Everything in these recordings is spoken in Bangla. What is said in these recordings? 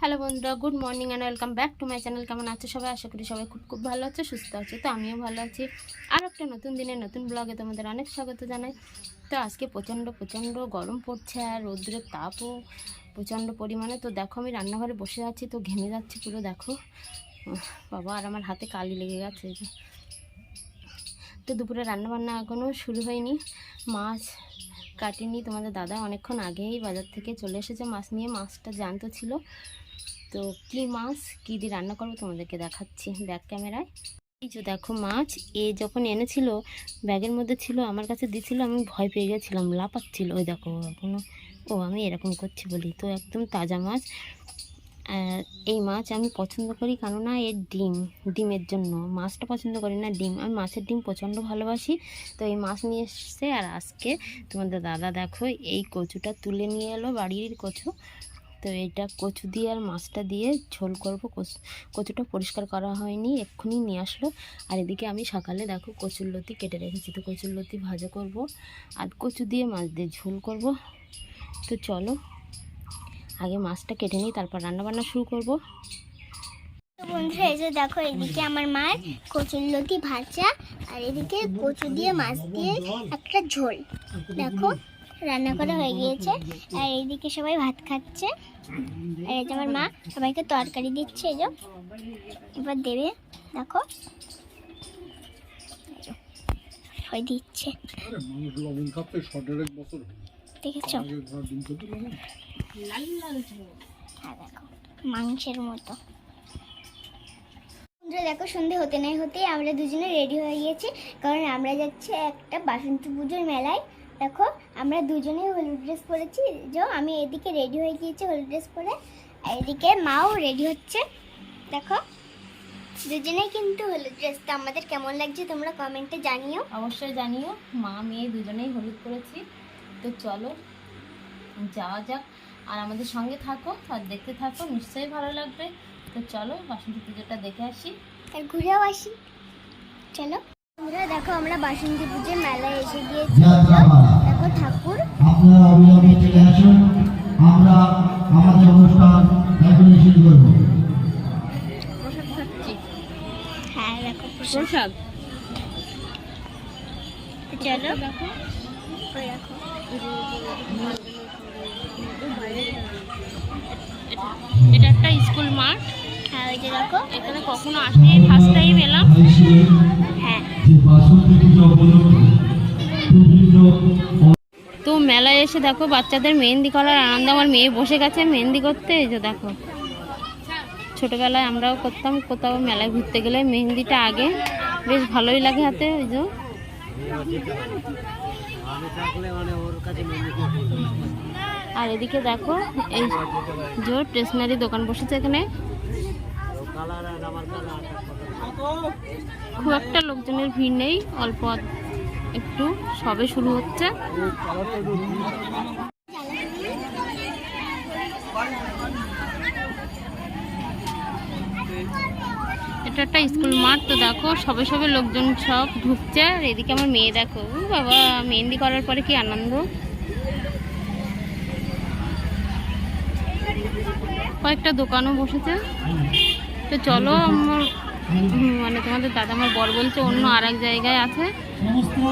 হ্যালো বন্ধুরা good morning and welcome back to my channel কেমন আছো সবাই? আশা করি সবাই খুব খুব ভালো আছে, সুস্থ আছে, তো আমিও ভালো আছি। আর একটা নতুন দিনে, নতুন ব্লগে তোমাদের অনেক স্বাগত জানাই। তো আজকে প্রচণ্ড প্রচণ্ড গরম পড়ছে আর রৌদ্রের তাপও প্রচণ্ড পরিমাণে। তো দেখো, আমি রান্নাঘরে বসে আছি, তো ঘেমে যাচ্ছি পুরো, দেখো। বাবা, আর আমার হাতে কালি লেগে গেছে। তো দুপুরে রান্নাবান্না এখনও শুরু হয়নি। মাছ কাটিনি। তোমাদের দাদা অনেকক্ষণ আগেই বাজার থেকে চলে এসেছে মাছ নিয়ে। মাছটা জ্যান্ত ছিল। তো কি মাছ, কী দিয়ে রান্না করব তোমাদেরকে দেখাচ্ছি ব্যাক ক্যামেরায়। এই যে দেখো মাছ, এ যখন এনেছিল, ব্যাগের মধ্যে ছিল, আমার কাছে দিছিল আমি ভয় পেয়ে গেছিলাম, লাপাচ্ছিল। ওই দেখো এখনও, ও আমি এরকম করছি বলি। তো একদম তাজা মাছ। এই মাছ আমি পছন্দ করি কেননা এর ডিম, ডিমের জন্য। মাছটা পছন্দ করি না, ডিম। আমি মাছের ডিম প্রচণ্ড ভালোবাসি। তো এই মাছ নিয়ে এসছে আর আজকে তোমাদের দাদা দেখো এই কচুটা তুলে নিয়ে এলো বাড়ির কচু। তো এটা কচু দিয়ে আর মাছটা দিয়ে ঝোল করব। কচ- কচুটা পরিষ্কার করা হয়নি, এক্ষুনি নিয়ে আসলো। আর এদিকে আমি সকালে দেখো কচুর লতি কেটে রেখেছি, তো কচুর লতি ভাজা করব। আর কচু দিয়ে মাছ দিয়ে ঝোল করব। তো চলো আগে মাছটা কেটে নিই তারপর রান্নাবান্না শুরু করব। তো বন্ধুরা এই দেখো এদিকে আমার মার কচুর লতি ভাজা আর এদিকে কচু দিয়ে মাছ দিয়ে একটা ঝোল। দেখো রান্না করা হয়ে গিয়েছে। আর এইদিকে সবাই ভাত খাচ্ছে। আর এই যে আমার মা সবাইকে তরকারি দিচ্ছে এই যে। এবার দেবে দেখো। এই দিচ্ছে। দেখেছ? হ্যাঁ দেখো মাংসের মতো। বন্ধুরা দেখো সন্ধে হতে নাই হতেই আমরা দুজনে রেডি হয়ে গিয়েছি কারণ আমরা যাচ্ছি একটা বাসন্তী পুজোর মেলায়। দেখো আমরা দুজনেই হলুদ ড্রেস পরেছি। যে আমি এদিকে রেডি হয়ে গিয়েছি হলুদ ড্রেস পরে। আর এদিকে মাও রেডি হচ্ছে। দেখো দুজনেই কিন্তু হলুদ ড্রেসটা আমাদের কেমন লাগছে তোমরা কমেন্টে জানিও। অবশ্যই জানিও মা মেয়ে দুজনেই হলুদ করেছি তো চলো যাওয়া যাক। আর আমাদের সঙ্গে থাকো আর দেখতে থাকো নিশ্চয়ই ভালো লাগবে। তো চলো বাসন্তী পুজোটা দেখে আসি। আর ঘুরেও আসি। চলো। দেখো আমরা বাসন্তী পুজোর মেলায় এসে গিয়েছি। দেখো ঠাকুর। আপনারা অবিলম্বে চলে আসুন। আমরা আমাদের অনুষ্ঠান এখনই শুরু করব। প্রসাদ খাচ্ছি হ্যাঁ দেখো প্রসাদ। চলো। দেখো। দেখো। এটা একটা স্কুল মাঠ। হ্যাঁ ওই যে দেখো। এখানে কখনো আসিনি ফার্স্ট টাইম এলাম। হ্যাঁ। তো মেলায় এসে দেখো বাচ্চাদের মেহেন্দি করার আনন্দ। আমার মেয়ে বসে গেছে মেহেন্দি করতে এই যে দেখো। ছোটবেলায় আমরাও করতাম কোথাও মেলায় ঘুরতে গেলে মেহেন্দিটা আগে। বেশ ভালোই লাগে হাতে ওই যে। আর এদিকে দেখো এই যে স্টেশনারি দোকান বসেছে এখানে। খুব একটা লোকজনের ভিড় নেই অল্প একটু সবে শুরু হচ্ছে। এটা একটা স্কুল মাঠ, তো দেখো সবে সবে লোকজন সব ঢুকছে, আর এদিকে আমার মেয়ে দেখো বাবা, মেহেন্দি করার পরে কি আনন্দ। কয়েকটা দোকানও বসেছে। তো চলো আমার মানে তোমাদের দাদা আমার বর বলছে অন্য আর এক জায়গায় আছে।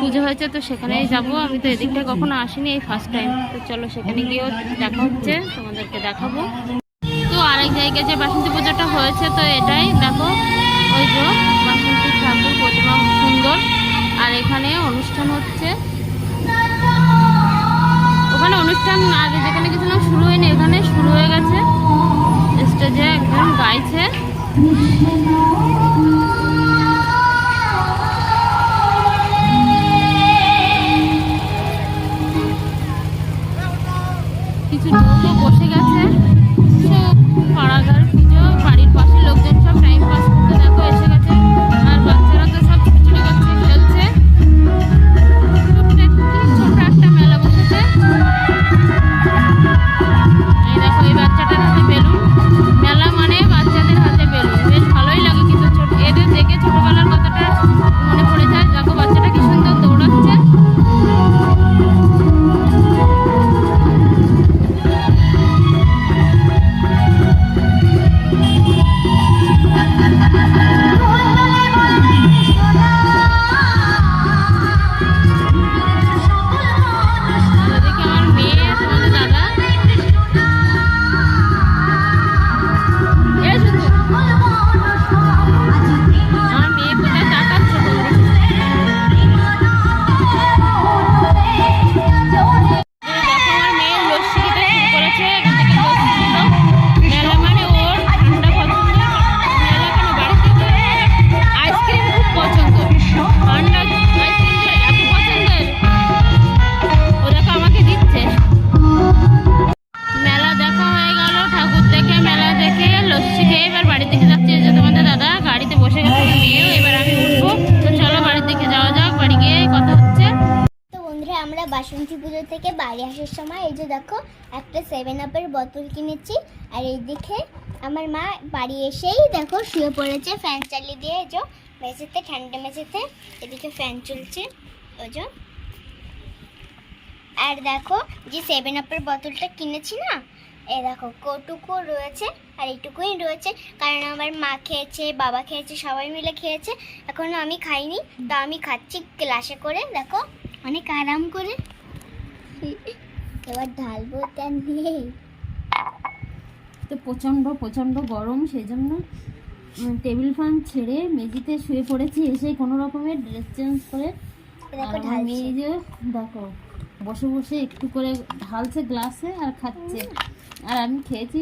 পুজো হয়েছে, তো সেখানেই যাব। আমি তো এদিকটা কখনো আসিনি, এই ফার্স্ট টাইম তো চলো সেখানে গিয়েও দেখা হচ্ছে, তোমাদেরকে দেখাবো। তো আরেক জায়গায় যে বাসন্তী পুজোটা হয়েছে, তো এটাই দেখো। ওই যে বাসন্তী ঠাকুর প্রতিমা সুন্দর। আর এখানে অনুষ্ঠান হচ্ছে। ওখানে অনুষ্ঠান আগে যেখানে গেছিলাম, শুরু হয়নি। এখানে শুরু হয়ে গেছে লস্যি খেয়ে এবার বাড়ির দিকে যাচ্ছি যে তোমাদের দাদা গাড়িতে বসে গেছে মেয়েও, এবার আমি উঠবো। তো চলো বাড়ির দিকে যাওয়া যাক, বাড়ি গিয়ে কথা হচ্ছে। বন্ধুরা, আমরা বাসন্তী পুজো থেকে বাড়ি আসার সময় এই যে দেখো, একটা সেভেন আপের বোতল কিনেছি। আর এই দিকে আমার মা বাড়ি এসেই দেখো শুয়ে পড়েছে ফ্যান চালিয়ে দিয়ে এজো মেঝেতে, ঠান্ডা মেঝেতে, এদিকে ফ্যান চলছে ওজো আর দেখো, যে সেভেন আপের বোতলটা কিনেছি না এ দেখো কটুকু রয়েছে আর এইটুকুই রয়েছে। কারণ আমার মা খেয়েছে বাবা খেয়েছে সবাই মিলে খেয়েছে। এখনও আমি খাইনি তো আমি খাচ্ছি গ্লাসে করে দেখো। অনেক আরাম করে। এবার ঢালবো তেন দিয়ে তো প্রচণ্ড প্রচণ্ড গরম সেই জন্য টেবিল ফ্যান ছেড়ে মেঝেতে শুয়ে পড়েছি এসে কোনো রকমের ড্রেস চেঞ্জ করে যে দেখো বসে বসে একটু করে ঢালছে গ্লাসে আর খাচ্ছে। আর আমি খেয়েছি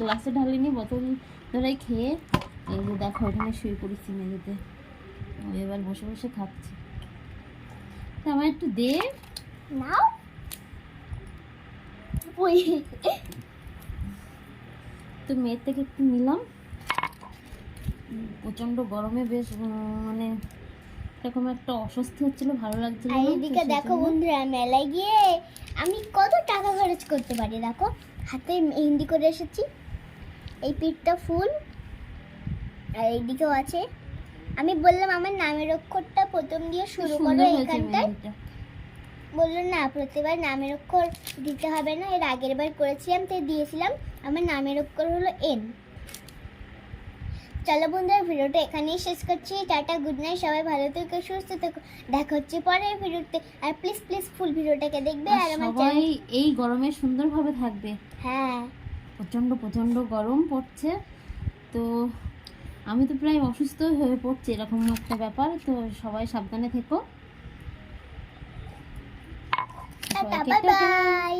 গ্লাসে ঢালিনি বোতল ধরে খেয়ে এই যে দেখো এখানে শুয়ে পড়েছি মেঝেতে। এবার বসে বসে খাচ্ছে। তা আমার একটু দে। নাও। তো মেয়ের থেকে একটু নিলাম। প্রচণ্ড গরমে বেশ মানে এরকম একটা অস্বস্তি হচ্ছিল ভালো লাগছিল এদিকে দেখো বন্ধুরা মেলায় গিয়ে আমি কত টাকা খরচ করতে পারি দেখো? হাতে মেহেন্দি করে এসেছি। এই পিঠটা ফুল আর এইদিকেও আছে। আমি বললাম আমার নামের অক্ষরটা প্রথম দিয়ে শুরু করো এখানটায়। বলল না প্রতিবার নামের অক্ষর দিতে হবে না এর আগের বার করেছিলাম তাই দিয়েছিলাম। আমার নামের অক্ষর হলো এন। চলো বন্ধুরা ভিডিওটা এখানেই শেষ করছি। টাটা গুড নাইট সবাই ভালো থেকো সুস্থ থেকো। দেখা হচ্ছে পরের ভিডিওতে। আর প্লিজ প্লিজ ফুল ভিডিওটাকে দেখবে আর আমার সবাই এই গরমে সুন্দরভাবে থাকবে। হ্যাঁ। প্রচণ্ড প্রচণ্ড গরম পড়ছে। তো আমি তো প্রায় অসুস্থ হয়ে পড়ছি এরকম একটা ব্যাপার। তো সবাই সাবধানে থেকো। Bye bye